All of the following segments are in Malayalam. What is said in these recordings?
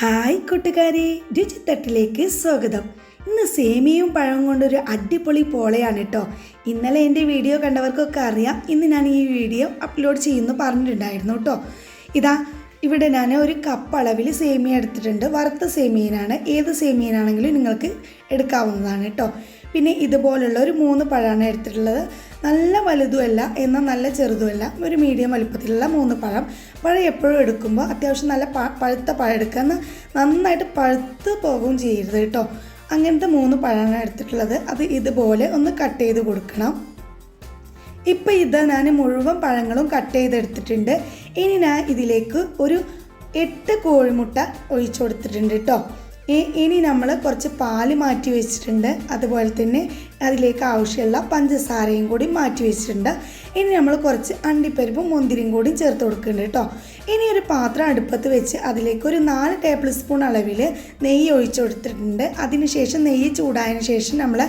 ഹായ് കൂട്ടുകാരെ രുചിത്തട്ടിലേക്ക് സ്വാഗതം. ഇന്ന് സേമിയയും പഴം കൊണ്ടൊരു അടിപൊളി പോളയാണ് കേട്ടോ ഇന്നലെ എന്റെ വീഡിയോ കണ്ടവർക്കൊക്കെ അറിയാം ഇന്ന് ഞാൻ ഈ വീഡിയോ അപ്ലോഡ് ചെയ്യുന്നു പറഞ്ഞിട്ടുണ്ടായിരുന്നു കേട്ടോ ഇതാ ഇവിടെ ഞാൻ ഒരു കപ്പ് അളവിൽ സേമിയ എടുത്തിട്ടുണ്ട്. വറുത്ത സേമിയനാണ് ഏത് സേമിയനാണെങ്കിലും നിങ്ങൾക്ക് എടുക്കാവുന്നതാണ് കേട്ടോ പിന്നെ ഇതുപോലുള്ള ഒരു മൂന്ന് പഴമാണ് എടുത്തിട്ടുള്ളത്. നല്ല വലുതുമല്ല എന്നാൽ നല്ല ചെറുതുമല്ല. ഒരു മീഡിയം വലുപ്പത്തിലുള്ള മൂന്ന് പഴം. പഴം എപ്പോഴും എടുക്കുമ്പോൾ അത്യാവശ്യം നല്ല പഴുത്ത പഴം എടുക്കുക. നന്നായിട്ട് പഴുത്ത് പോകുകയും ചെയ്യരുത് കേട്ടോ. അങ്ങനത്തെ മൂന്ന് പഴമാണ് എടുത്തിട്ടുള്ളത്. അത് ഇതുപോലെ ഒന്ന് കട്ട് ചെയ്ത് കൊടുക്കണം. ഇപ്പം ഇത് ഞാൻ മുഴുവൻ പഴങ്ങളും കട്ട് ചെയ്തെടുത്തിട്ടുണ്ട്. ഇനി ഞാൻ ഇതിലേക്ക് ഒരു എട്ട് കോഴിമുട്ട ഒഴിച്ചു കൊടുത്തിട്ടുണ്ട് കേട്ടോ. ഇനി നമ്മൾ കുറച്ച് പാൽ മാറ്റി വെച്ചിട്ടുണ്ട്. അതുപോലെ തന്നെ അതിലേക്ക് ആവശ്യമുള്ള പഞ്ചസാരയും കൂടി മാറ്റി വെച്ചിട്ടുണ്ട്. ഇനി നമ്മൾ കുറച്ച് അണ്ടിപ്പരിപ്പും മുന്തിരിയും കൂടി ചേർത്ത് കൊടുക്കുന്നുണ്ട് കേട്ടോ. ഇനി ഒരു പാത്രം അടുപ്പത്ത് വെച്ച് അതിലേക്ക് ഒരു നാല് ടേബിൾ സ്പൂൺ അളവിൽ നെയ്യ് ഒഴിച്ചു കൊടുത്തിട്ടുണ്ട്. അതിനുശേഷം നെയ്യ് ചൂടായതിനു ശേഷം നമ്മൾ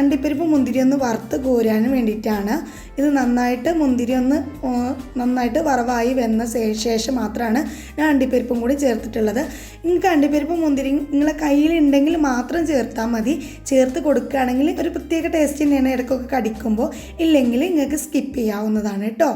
അണ്ടിപ്പരിപ്പ് മുന്തിരി ഒന്ന് വറുത്ത് കോരാനും വേണ്ടിയിട്ടാണ്. ഇത് നന്നായിട്ട് മുന്തിരി ഒന്ന് നന്നായിട്ട് വറവായി വന്ന ശേഷം മാത്രമാണ് ഞാൻ അണ്ടിപ്പരിപ്പും കൂടി ചേർത്തിട്ടുള്ളത്. നിങ്ങൾക്ക് അണ്ടിപ്പരിപ്പ് മുന്തിരി നിങ്ങളെ കയ്യിലുണ്ടെങ്കിൽ മാത്രം ചേർത്താൽ മതി. ചേർത്ത് കൊടുക്കുകയാണെങ്കിൽ ഒരു പ്രത്യേക ടേസ്റ്റ് തന്നെയാണ് ഇടയ്ക്കൊക്കെ കടിക്കുമ്പോൾ. ഇല്ലെങ്കിൽ നിങ്ങൾക്ക് സ്കിപ്പ് ചെയ്യാവുന്നതാണ് കേട്ടോ.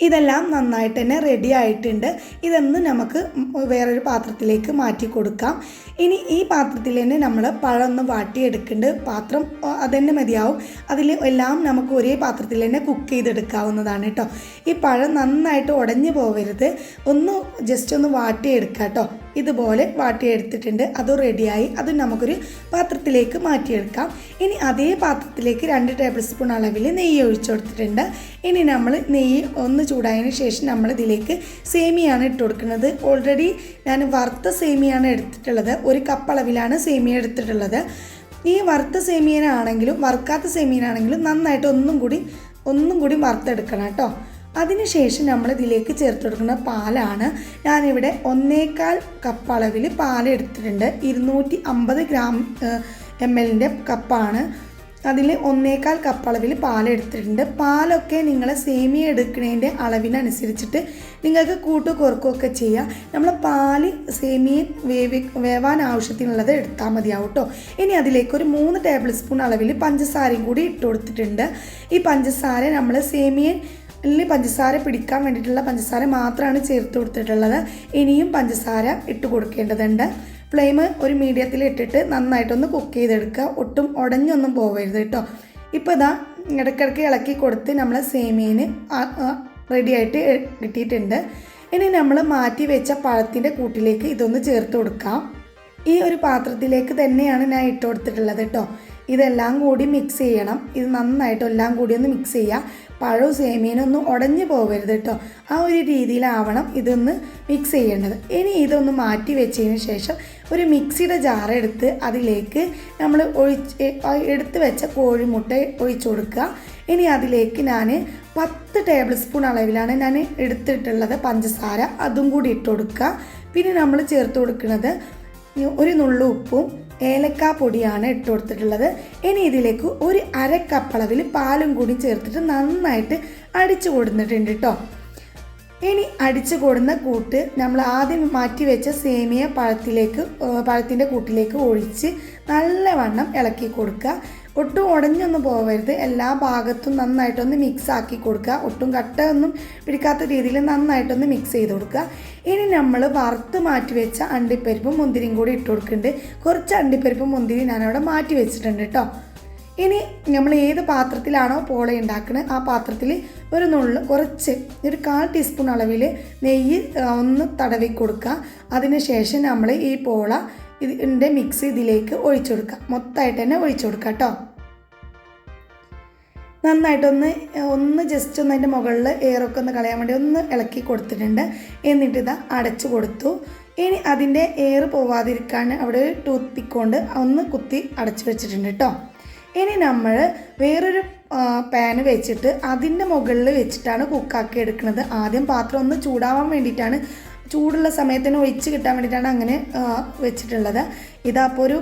ഇതെല്ലാം നന്നായിട്ട് തന്നെ റെഡി ആയിട്ടുണ്ട്. ഇതൊന്ന് നമുക്ക് വേറൊരു പാത്രത്തിലേക്ക് മാറ്റി കൊടുക്കാം. ഇനി ഈ പാത്രത്തിൽ തന്നെ നമ്മൾ പഴം ഒന്ന് വാട്ടിയെടുക്കേണ്ട പാത്രം അതുതന്നെ മതിയാവും. അതിൽ എല്ലാം നമുക്ക് ഒരേ പാത്രത്തിൽ തന്നെ കുക്ക് ചെയ്തെടുക്കാവുന്നതാണ് കേട്ടോ ഈ പഴം നന്നായിട്ട് ഉടഞ്ഞു പോകരുത് ഒന്ന് ജസ്റ്റ് ഒന്ന് വാട്ടിയെടുക്കാം കേട്ടോ ഇതുപോലെ വാട്ടിയെടുത്തിട്ടുണ്ട്. അത് റെഡിയായി അത് നമുക്കൊരു പാത്രത്തിലേക്ക് മാറ്റിയെടുക്കാം. ഇനി അതേ പാത്രത്തിലേക്ക് രണ്ട് ടേബിൾ സ്പൂൺ അളവിൽ നെയ്യ് ഒഴിച്ചു കൊടുത്തിട്ടുണ്ട്. ഇനി നമ്മൾ നെയ്യ് ഒന്ന് ചൂടായതിന് ശേഷം നമ്മൾ ഇതിലേക്ക് സേമിയാണ് ഇട്ട് കൊടുക്കുന്നത്. ഓൾറെഡി ഞാൻ വറുത്ത സേമിയാണ് എടുത്തിട്ടുള്ളത്. ഒരു കപ്പ് അളവിലാണ് സേമിയ എടുത്തിട്ടുള്ളത്. ഈ വറുത്ത സേമിയനാണെങ്കിലും വറുക്കാത്ത സേമിയനാണെങ്കിലും നന്നായിട്ട് ഒന്നും കൂടി ഒന്നും കൂടി വറുത്തെടുക്കണം കേട്ടോ. അതിനുശേഷം നമ്മൾ ഇതിലേക്ക് ചേർത്ത് കൊടുക്കുന്ന പാലാണ് ഞാനിവിടെ ഒന്നേകാൽ കപ്പ് അളവിൽ പാൽ എടുത്തിട്ടുണ്ട്. ഇരുന്നൂറ്റി അമ്പത് ഗ്രാം എം എല്ലിന്റെ കപ്പാണ് അതിൽ ഒന്നേകാൽ കപ്പ് അളവിൽ പാൽ എടുത്തിട്ടുണ്ട്. പാലൊക്കെ നിങ്ങൾ സേമിയ എടുക്കുന്നതിന്റെ അളവിനനുസരിച്ചിട്ട് നിങ്ങൾക്ക് കൂട്ടു കുറക്കുകയൊക്കെ ചെയ്യാം. നമ്മൾ പാൽ സേമിയ വേവി വേവാൻ ആവശ്യത്തിനുള്ളത് എടുത്താൽ മതിയാവും കേട്ടോ ഇനി അതിലേക്ക് ഒരു മൂന്ന് ടേബിൾ സ്പൂൺ അളവിൽ പഞ്ചസാരയും കൂടി ഇട്ട് കൊടുത്തിട്ടുണ്ട്. ഈ പഞ്ചസാര നമ്മൾ സേമിയൻ ിൽ പഞ്ചസാര പിടിക്കാൻ വേണ്ടിയിട്ടുള്ള പഞ്ചസാര മാത്രമാണ് ചേർത്ത് കൊടുത്തിട്ടുള്ളത്. ഇനിയും പഞ്ചസാര ഇട്ട് കൊടുക്കേണ്ടതുണ്ട്. ഫ്ലെയിം ഒരു മീഡിയത്തിൽ ഇട്ടിട്ട് നന്നായിട്ടൊന്ന് കുക്ക് ചെയ്തെടുക്കുക. ഒട്ടും ഉടഞ്ഞൊന്നും പോവരുത് കേട്ടോ. ഇപ്പോൾ ഇതാ ഇടയ്ക്കിടയ്ക്ക് ഇളക്കി കൊടുത്ത് നമ്മൾ സേമിയന് റെഡിയായിട്ട് കിട്ടിയിട്ടുണ്ട്. ഇനി നമ്മൾ മാറ്റി വെച്ച പഴത്തിന്റെ കൂട്ടിലേക്ക് ഇതൊന്ന് ചേർത്ത് കൊടുക്കാം. ഈ ഒരു പാത്രത്തിലേക്ക് തന്നെയാണ് ഞാൻ ഇട്ട് കൊടുത്തിട്ടുള്ളത് കേട്ടോ. ഇതെല്ലാം കൂടി മിക്സ് ചെയ്യണം. ഇത് നന്നായിട്ട് എല്ലാം കൂടി ഒന്ന് മിക്സ് ചെയ്യുക പഴവും സേമിയനൊന്നും ഉടഞ്ഞു പോകരുത് കേട്ടോ ആ ഒരു രീതിയിലാവണം ഇതൊന്ന് മിക്സ് ചെയ്യേണ്ടത്. ഇനി ഇതൊന്ന് മാറ്റി വെച്ചതിന് ശേഷം ഒരു മിക്സിയുടെ ജാർ എടുത്ത് അതിലേക്ക് നമ്മൾ ഒഴിച്ച് എടുത്ത് വെച്ച കോഴിമുട്ട ഒഴിച്ചു കൊടുക്കുക. ഇനി അതിലേക്ക് ഞാൻ പത്ത് ടേബിൾ സ്പൂൺ അളവിലാണ് ഞാൻ എടുത്തിട്ടുള്ളത് പഞ്ചസാര. അതും കൂടി ഇട്ട് കൊടുക്കുക. പിന്നെ നമ്മൾ ചേർത്ത് കൊടുക്കുന്നത് ഒരു നുള്ളു ഉപ്പും ഏലക്കാ പൊടിയാണ് ഇട്ട് കൊടുത്തിട്ടുള്ളത്. ഇനി ഇതിലേക്ക് ഒരു അര കപ്പ് അളവിൽ പാലും കൂടി ചേർത്തിട്ട് നന്നായിട്ട് അടിച്ചു കൊടുത്തിട്ടുണ്ട് കേട്ടോ ഇനി അടിച്ചു കൊടുന്ന കൂട്ട് നമ്മൾ ആദ്യം മാറ്റി വെച്ച സേമിയ പഴത്തിലേക്ക് പഴത്തിന്റെ കൂട്ടിലേക്ക് ഒഴിച്ച് നല്ലവണ്ണം ഇളക്കി കൊടുക്കുക. ഒട്ടും ഉടഞ്ഞൊന്നും പോകരുത് എല്ലാ ഭാഗത്തും നന്നായിട്ടൊന്ന് മിക്സ് ആക്കി കൊടുക്കുക. ഒട്ടും കട്ട ഒന്നും പിടിക്കാത്ത രീതിയിൽ നന്നായിട്ടൊന്ന് മിക്സ് ചെയ്ത് കൊടുക്കുക. ഇനി നമ്മൾ വറുത്ത് മാറ്റി വെച്ച അണ്ടിപ്പരിപ്പും മുന്തിരിയും കൂടി ഇട്ട് കൊടുക്കുന്നുണ്ട്. കുറച്ച് അണ്ടിപ്പരിപ്പും മുന്തിരി ഞാനവിടെ മാറ്റി വെച്ചിട്ടുണ്ട് കേട്ടോ. ഇനി നമ്മൾ ഏത് പാത്രത്തിലാണോ പോള ഉണ്ടാക്കുന്നത് ആ പാത്രത്തിൽ ഒരു നുള്ളു കുറച്ച് ഒരു കാൽ ടീസ്പൂൺ അളവിൽ നെയ്യ് ഒന്ന് തടവി കൊടുക്കുക. അതിനുശേഷം നമ്മൾ ഈ പോള ഇതിന്റെ മിക്സ് ഇതിലേക്ക് ഒഴിച്ചു കൊടുക്കുക. മൊത്തമായിട്ട് തന്നെ ഒഴിച്ചു കൊടുക്കുക കേട്ടോ. നന്നായിട്ടൊന്ന് ഒന്ന് ജസ്റ്റ് ഒന്ന് അതിന്റെ മുകളിൽ എയറൊക്കെ ഒന്ന് കളയാൻ വേണ്ടി ഒന്ന് ഇളക്കി കൊടുത്തിട്ടുണ്ട്. എന്നിട്ട് ഇതാ അടച്ചു കൊടുത്തു. ഇനി അതിന്റെ എയർ പോവാതിരിക്കാൻ അവിടെ ഒരു ടൂത്ത് പിക്ക് കൊണ്ട് ഒന്ന് കുത്തി അടച്ചു വെച്ചിട്ടുണ്ട് കേട്ടോ ഇനി നമ്മൾ വേറൊരു പാന് വെച്ചിട്ട് അതിന്റെ മുകളിൽ വെച്ചിട്ടാണ് കുക്കാക്കി എടുക്കുന്നത്. ആദ്യം പാത്രം ഒന്ന് ചൂടാവാൻ വേണ്ടിയിട്ടാണ് ചൂടുള്ള സമയത്തിന് ഒഴിച്ച് കിട്ടാൻ വേണ്ടിയിട്ടാണ് അങ്ങനെ വെച്ചിട്ടുള്ളത്. ഇതപ്പോൾ ഒരു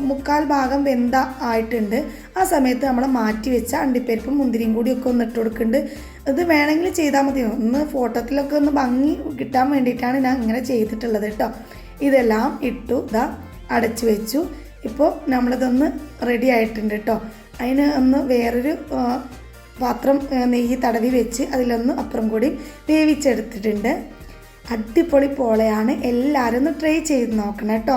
മുക്കാൽ ഭാഗം വെന്ത ആയിട്ടുണ്ട്. ആ സമയത്ത് നമ്മൾ മാറ്റി വെച്ച അണ്ടിപ്പരിപ്പും മുന്തിരിയും കൂടി ഒക്കെ ഒന്ന് ഇട്ട് കൊടുക്കുന്നുണ്ട്. ഇത് വേണമെങ്കിൽ ചെയ്താൽ മതി. ഒന്ന് ഫോട്ടോത്തിലൊക്കെ ഒന്ന് ഭംഗി കിട്ടാൻ വേണ്ടിയിട്ടാണ് ഞാൻ ഇങ്ങനെ ചെയ്തിട്ടുള്ളത് കേട്ടോ. ഇതെല്ലാം ഇട്ടു ഇതാ അടച്ചു വെച്ചു. ഇപ്പോൾ നമ്മളിതൊന്ന് റെഡി ആയിട്ടുണ്ട് കേട്ടോ. അതിന് ഒന്ന് വേറൊരു പാത്രം നെയ്യ് തടവി വെച്ച് അതിലൊന്ന് അപ്പുറം കൂടി വേവിച്ചെടുത്തിട്ടുണ്ട്. അടിപൊളി പോളയാണ്. എല്ലാവരും ഒന്ന് ട്രൈ ചെയ്ത് നോക്കണം കേട്ടോ.